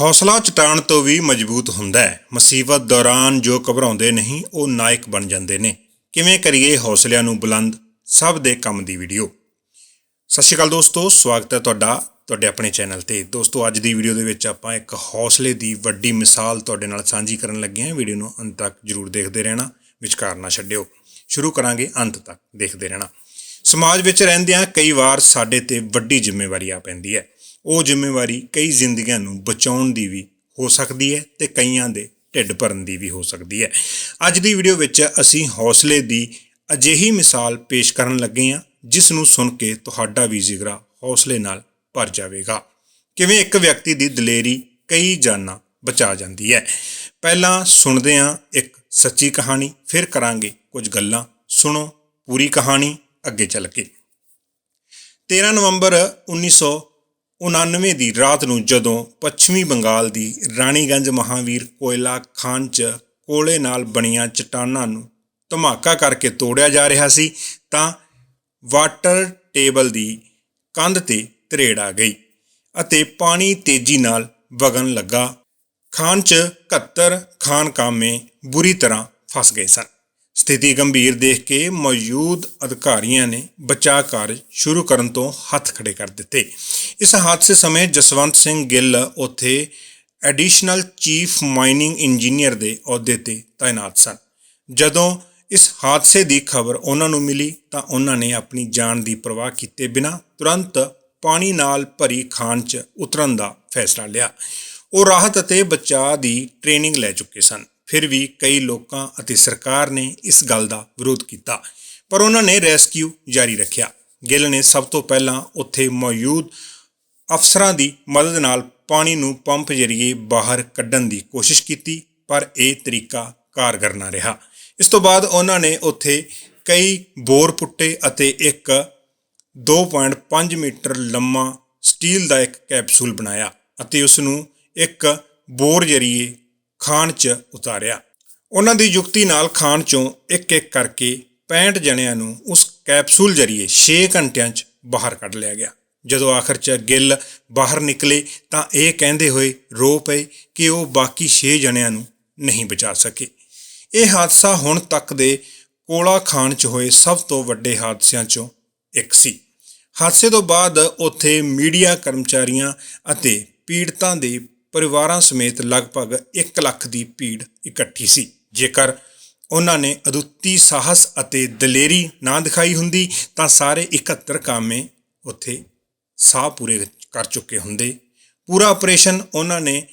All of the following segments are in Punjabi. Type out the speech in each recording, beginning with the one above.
ਹੌਸਲਾ ਚਟਾਨ ਤੋਂ ਵੀ ਮਜ਼ਬੂਤ ਹੁੰਦਾ ਹੈ। ਮੁਸੀਬਤ ਦੌਰਾਨ ਜੋ ਘਬਰਾਉਂਦੇ ਨਹੀਂ, ਉਹ ਨਾਇਕ ਬਣ ਜਾਂਦੇ ਨੇ। ਕਿਵੇਂ ਕਰੀਏ ਹੌਸਲਿਆਂ ਨੂੰ ਬੁਲੰਦ? ਸਭ ਦੇ ਕੰਮ ਦੀ ਵੀਡੀਓ। ਸਤਿ ਸ਼੍ਰੀ ਅਕਾਲ ਦੋਸਤੋ, ਸਵਾਗਤ ਹੈ ਤੁਹਾਡਾ, ਤੁਹਾਡੇ ਆਪਣੇ ਚੈਨਲ ਤੇ। ਦੋਸਤੋ, ਅੱਜ ਦੀ ਵੀਡੀਓ ਦੇ ਵਿੱਚ ਆਪਾਂ ਇੱਕ ਹੌਸਲੇ ਦੀ ਵੱਡੀ ਮਿਸਾਲ ਤੁਹਾਡੇ ਨਾਲ ਸਾਂਝੀ ਕਰਨ ਲੱਗੇ ਹਾਂ। ਵੀਡੀਓ ਨੂੰ ਅੰਤ ਤੱਕ ਜਰੂਰ ਦੇਖਦੇ ਰਹਿਣਾ, ਵਿਚਕਾਰ ਨਾ ਛੱਡਿਓ। ਸ਼ੁਰੂ ਕਰਾਂਗੇ ਅੰਤ ਤੱਕ, ਦੇਖਦੇ ਰਹਿਣਾ। ਸਮਾਜ ਵਿੱਚ ਰਹਿੰਦਿਆਂ ਕਈ ਵਾਰ ਸਾਡੇ ਤੇ ਵੱਡੀ ਜ਼ਿੰਮੇਵਾਰੀ ਆ ਪੈਂਦੀ ਹੈ। ਉਹ ਜ਼ਿੰਮੇਵਾਰੀ ਕਈ ਜ਼ਿੰਦਗੀਆਂ ਨੂੰ ਬਚਾਉਣ ਦੀ ਵੀ ਹੋ ਸਕਦੀ ਹੈ ਤੇ ਕਈਆਂ ਦੇ ਢਿੱਡ ਭਰਨ ਦੀ ਵੀ ਹੋ ਸਕਦੀ ਹੈ। ਅੱਜ ਦੀ ਵੀਡੀਓ ਵਿੱਚ ਅਸੀਂ ਹੌਸਲੇ ਦੀ ਅਜਿਹੀ ਮਿਸਾਲ ਪੇਸ਼ ਕਰਨ ਲੱਗੇ ਹਾਂ, ਜਿਸ ਨੂੰ ਸੁਣ ਕੇ ਤੁਹਾਡਾ ਵੀ ਜਿਗਰਾ ਹੌਸਲੇ ਨਾਲ ਭਰ ਜਾਵੇਗਾ। ਕਿਵੇਂ ਇੱਕ ਵਿਅਕਤੀ ਦੀ ਦਲੇਰੀ ਕਈ ਜਾਨਾਂ ਬਚਾ ਜਾਂਦੀ ਹੈ। ਪਹਿਲਾਂ ਸੁਣਦੇ ਹਾਂ ਇੱਕ ਸੱਚੀ ਕਹਾਣੀ, ਫਿਰ ਕਰਾਂਗੇ ਕੁਝ ਗੱਲਾਂ। ਸੁਣੋ ਪੂਰੀ ਕਹਾਣੀ, ਅੱਗੇ ਚੱਲ ਕੇ। 13 ਨਵੰਬਰ 1999 ਦੀ ਰਾਤ ਨੂੰ ਜਦੋਂ ਪੱਛਮੀ ਬੰਗਾਲ ਦੀ ਰਾਣੀਗੰਜ ਮਹਾਵੀਰ ਕੋਇਲਾ ਖਾਨ ਚ ਕੋਲੇ ਨਾਲ ਬਣੀਆਂ ਚਟਾਨਾਂ ਨੂੰ ਧਮਾਕਾ ਕਰਕੇ ਤੋੜਿਆ ਜਾ ਰਿਹਾ ਸੀ, ਤਾਂ ਵਾਟਰ ਟੇਬਲ ਦੀ ਕੰਧ ਤੇ ਤਰੇੜ ਆ ਗਈ ਅਤੇ ਪਾਣੀ ਤੇਜ਼ੀ ਨਾਲ ਵਗਣ ਲੱਗਾ। ਖਾਨ ਚ 71 ਖਾਨ ਕਾਮੇ ਬੁਰੀ ਤਰ੍ਹਾਂ ਫਸ ਗਏ ਸਨ। ਸਥਿਤੀ ਗੰਭੀਰ ਦੇਖ ਕੇ ਮੌਜੂਦ ਅਧਿਕਾਰੀਆਂ ਨੇ ਬਚਾਅ ਕਾਰਜ ਸ਼ੁਰੂ ਕਰਨ ਤੋਂ ਹੱਥ ਖੜੇ ਕਰ ਦਿੱਤੇ। ਇਸ ਹਾਦਸੇ ਸਮੇਂ ਜਸਵੰਤ ਸਿੰਘ ਗਿੱਲ ਉੱਥੇ ਐਡੀਸ਼ਨਲ ਚੀਫ ਮਾਈਨਿੰਗ ਇੰਜੀਨੀਅਰ ਦੇ ਅਹੁਦੇ ਤੇ ਤਾਇਨਾਤ ਸਨ। ਜਦੋਂ ਇਸ ਹਾਦਸੇ ਦੀ ਖਬਰ ਉਹਨਾਂ ਨੂੰ ਮਿਲੀ ਤਾਂ ਉਹਨਾਂ ਨੇ ਆਪਣੀ ਜਾਨ ਦੀ ਪਰਵਾਹ ਕੀਤੇ ਬਿਨਾਂ ਤੁਰੰਤ ਪਾਣੀ ਨਾਲ ਭਰੀ ਖਾਨ 'ਚ ਉਤਰਨ ਦਾ ਫੈਸਲਾ ਲਿਆ। ਉਹ ਰਾਹਤ ਅਤੇ ਬਚਾਅ ਦੀ ਟ੍ਰੇਨਿੰਗ ਲੈ ਚੁੱਕੇ ਸਨ। ਫਿਰ ਵੀ ਕਈ ਲੋਕਾਂ ਅਤੇ ਸਰਕਾਰ ਨੇ ਇਸ ਗੱਲ ਦਾ ਵਿਰੋਧ ਕੀਤਾ। ਪਰ ਉਹਨਾਂ ਨੇ ਰੈਸਕਿਊ ਜਾਰੀ ਰੱਖਿਆ। ਗਿੱਲ ਨੇ ਸਭ ਤੋਂ ਪਹਿਲਾਂ ਉੱਥੇ ਮੌਜੂਦ ਅਫਸਰਾਂ ਦੀ ਮਦਦ ਨਾਲ ਪਾਣੀ ਨੂੰ ਪੰਪ ਜ਼ਰੀਏ ਬਾਹਰ ਕੱਢਣ ਦੀ ਕੋਸ਼ਿਸ਼ ਕੀਤੀ, ਪਰ ਇਹ ਤਰੀਕਾ ਕਾਰਗਰ ਨਾ ਰਿਹਾ। ਇਸ ਤੋਂ ਬਾਅਦ ਉਹਨਾਂ ਨੇ ਉੱਥੇ ਕਈ ਬੋਰ ਪੁੱਟੇ ਅਤੇ ਇੱਕ 2.5 ਮੀਟਰ ਲੰਮਾ ਸਟੀਲ ਦਾ ਇੱਕ ਕੈਪਸੂਲ ਬਣਾਇਆ ਅਤੇ ਉਸ ਨੂੰ ਇੱਕ ਬੋਰ ਜ਼ਰੀਏ ਖਾਨ 'ਚ ਉਤਾਰਿਆ। ਉਹਨਾਂ ਦੀ ਯੁਕਤੀ ਨਾਲ ਖਾਨ 'ਚੋਂ ਇੱਕ ਇੱਕ ਕਰਕੇ 65 ਜਣਿਆਂ ਨੂੰ ਉਸ ਕੈਪਸੂਲ ਜ਼ਰੀਏ 6 ਘੰਟਿਆਂ 'ਚ ਬਾਹਰ ਕੱਢ ਲਿਆ ਗਿਆ। ਜਦੋਂ ਆਖਰ 'ਚ ਗਿੱਲ ਬਾਹਰ ਨਿਕਲੇ ਤਾਂ ਇਹ ਕਹਿੰਦੇ ਹੋਏ ਰੋ ਪਏ ਕਿ ਉਹ ਬਾਕੀ 6 ਜਣਿਆਂ ਨੂੰ ਨਹੀਂ ਬਚਾ ਸਕੇ। ਇਹ ਹਾਦਸਾ ਹੁਣ ਤੱਕ ਦੇ ਕੋਲਾ ਖਾਨ 'ਚ ਹੋਏ ਸਭ ਤੋਂ ਵੱਡੇ ਹਾਦਸਿਆਂ 'ਚੋਂ ਇੱਕ ਸੀ। ਹਾਦਸੇ ਤੋਂ ਬਾਅਦ ਉੱਥੇ ਮੀਡੀਆ ਕਰਮਚਾਰੀਆਂ ਅਤੇ ਪੀੜਤਾਂ ਦੇ ਪਰਿਵਾਰਾਂ ਸਮੇਤ ਲਗਭਗ 1 ਲੱਖ ਦੀ ਭੀੜ ਇਕੱਠੀ ਸੀ। ਜੇਕਰ ਉਹਨਾਂ ਨੇ ਅਦੁੱਤੀ ਸਾਹਸ ਅਤੇ ਦਲੇਰੀ ਨਾ ਦਿਖਾਈ ਹੁੰਦੀ, ਤਾਂ ਸਾਰੇ 71 ਕਾਮੇ ਉੱਥੇ ਸਾਹ ਪੂਰੇ ਕਰ ਚੁੱਕੇ ਹੁੰਦੇ। ਪੂਰਾ ਆਪਰੇਸ਼ਨ ਉਹਨਾਂ ਨੇ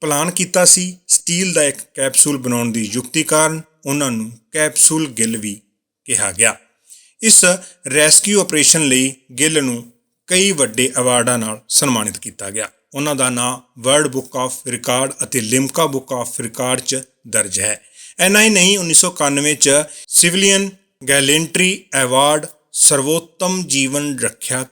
ਪਲਾਨ ਕੀਤਾ ਸੀ। ਸਟੀਲ ਦਾ ਇੱਕ ਕੈਪਸੂਲ ਬਣਾਉਣ ਦੀ ਯੁਕਤੀ ਕਾਰਨ ਉਹਨਾਂ ਨੂੰ ਕੈਪਸੂਲ ਗਿੱਲ ਵੀ ਕਿਹਾ ਗਿਆ। ਇਸ ਰੈਸਕਿਊ ਆਪਰੇਸ਼ਨ ਲਈ ਗਿੱਲ ਨੂੰ ਕਈ ਵੱਡੇ ਅਵਾਰਡਾਂ ਨਾਲ ਸਨਮਾਨਿਤ ਕੀਤਾ ਗਿਆ। ਉਹਨਾਂ ਦਾ ਨਾਮ ਵਰਲਡ ਬੁੱਕ ਆਫ ਰਿਕਾਰਡ ਅਤੇ ਲਿਮਕਾ ਬੁੱਕ ਆਫ ਰਿਕਾਰਡ 'ਚ ਦਰਜ ਹੈ। ਐਨਾ ਹੀ ਨਹੀਂ 1991 'ਚ ਸਿਵਲੀਅਨ ਗੈਲੈਂਟਰੀ ਅਵਾਰਡ ਸਰਵੋਤਮ ਜੀਵਨ ਰੱਖਿਆ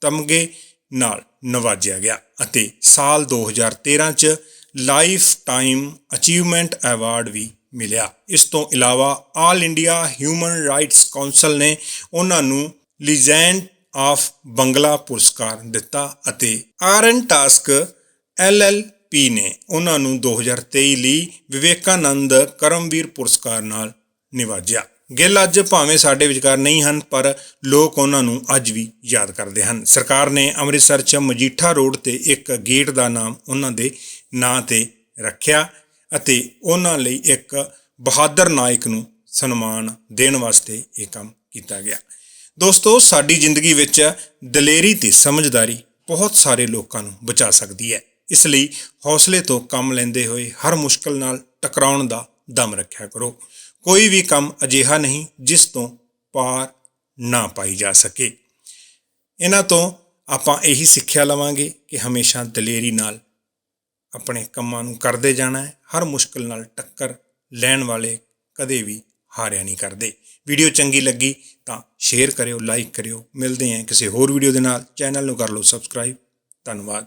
ਤਮਗੇ ਨਾਲ ਨਵਾਜਿਆ ਗਿਆ ਅਤੇ ਸਾਲ 2013 'ਚ ਲਾਈਫ ਟਾਈਮ ਅਚੀਵਮੈਂਟ ਅਵਾਰਡ ਵੀ ਮਿਲਿਆ। ਇਸ ਤੋਂ ਇਲਾਵਾ all India human rights council ਨੇ ਉਹਨਾਂ ਨੂੰ ਲੀਜੈਂਡ ਆਫ ਬੰਗਲਾ ਪੁਰਸਕਾਰ ਦਿੱਤਾ ਅਤੇ ਆਰਨ ਟਾਸਕ ਐਲਐਲਪੀ ਨੇ ਉਹਨਾਂ ਨੂੰ 2023 ਲਈ ਵਿਵੇਕਾਨੰਦ ਕਰਮਵੀਰ ਪੁਰਸਕਾਰ ਨਾਲ ਨਿਵਾਜਿਆ। ਗਿੱਲ ਅੱਜ ਭਾਵੇਂ ਸਾਡੇ ਵਿਚਕਾਰ ਨਹੀਂ ਹਨ, ਪਰ ਲੋਕ ਉਹਨਾਂ ਨੂੰ ਅੱਜ ਵੀ ਯਾਦ ਕਰਦੇ ਹਨ। ਸਰਕਾਰ ਨੇ ਅੰਮ੍ਰਿਤਸਰ 'ਚ ਮਜੀਠਾ ਰੋਡ ਤੇ ਇੱਕ ਗੇਟ ਦਾ ਨਾਮ ਉਹਨਾਂ ਦੇ ਨਾਂ ਤੇ ਰੱਖਿਆ ਅਤੇ ਉਹਨਾਂ ਲਈ ਇੱਕ ਬਹਾਦਰ ਨਾਇਕ ਨੂੰ ਸਨਮਾਨ ਦੇਣ ਵਾਸਤੇ ਇਹ ਕੰਮ ਕੀਤਾ ਗਿਆ। ਦੋਸਤੋ, ਸਾਡੀ ਜ਼ਿੰਦਗੀ ਵਿੱਚ ਦਲੇਰੀ ਤੇ ਸਮਝਦਾਰੀ ਬਹੁਤ ਸਾਰੇ ਲੋਕਾਂ ਨੂੰ ਬਚਾ ਸਕਦੀ ਹੈ। ਇਸ ਲਈ ਹੌਸਲੇ ਤੋਂ ਕੰਮ ਲੈਂਦੇ ਹੋਏ ਹਰ ਮੁਸ਼ਕਲ ਨਾਲ ਟਕਰਾਉਣ ਦਾ ਦਮ ਰੱਖਿਆ ਕਰੋ। ਕੋਈ ਵੀ ਕੰਮ ਅਜਿਹਾ ਨਹੀਂ ਜਿਸ ਤੋਂ ਪਾਰ ਨਾ ਪਾਈ ਜਾ ਸਕੇ। ਇਹਨਾਂ ਤੋਂ ਆਪਾਂ ਇਹੀ ਸਿੱਖਿਆ ਲਵਾਂਗੇ ਕਿ ਹਮੇਸ਼ਾ ਦਲੇਰੀ ਨਾਲ ਆਪਣੇ ਕੰਮਾਂ ਨੂੰ ਕਰਦੇ ਜਾਣਾ ਹੈ। ਹਰ ਮੁਸ਼ਕਲ ਨਾਲ ਟੱਕਰ ਲੈਣ ਵਾਲੇ ਕਦੇ ਵੀ ਹਾਰਿਆ ਨਹੀਂ ਕਰਦੇ। ਵੀਡੀਓ ਚੰਗੀ ਲੱਗੀ ਤਾਂ ਸ਼ੇਅਰ ਕਰਿਓ ਲਾਈਕ ਕਰਿਓ। ਮਿਲਦੇ ਹਾਂ ਕਿਸੇ ਹੋਰ ਵੀਡੀਓ ਦੇ ਨਾਲ। ਚੈਨਲ ਨੂੰ ਕਰ ਲਓ ਸਬਸਕ੍ਰਾਈਬ ਧੰਨਵਾਦ।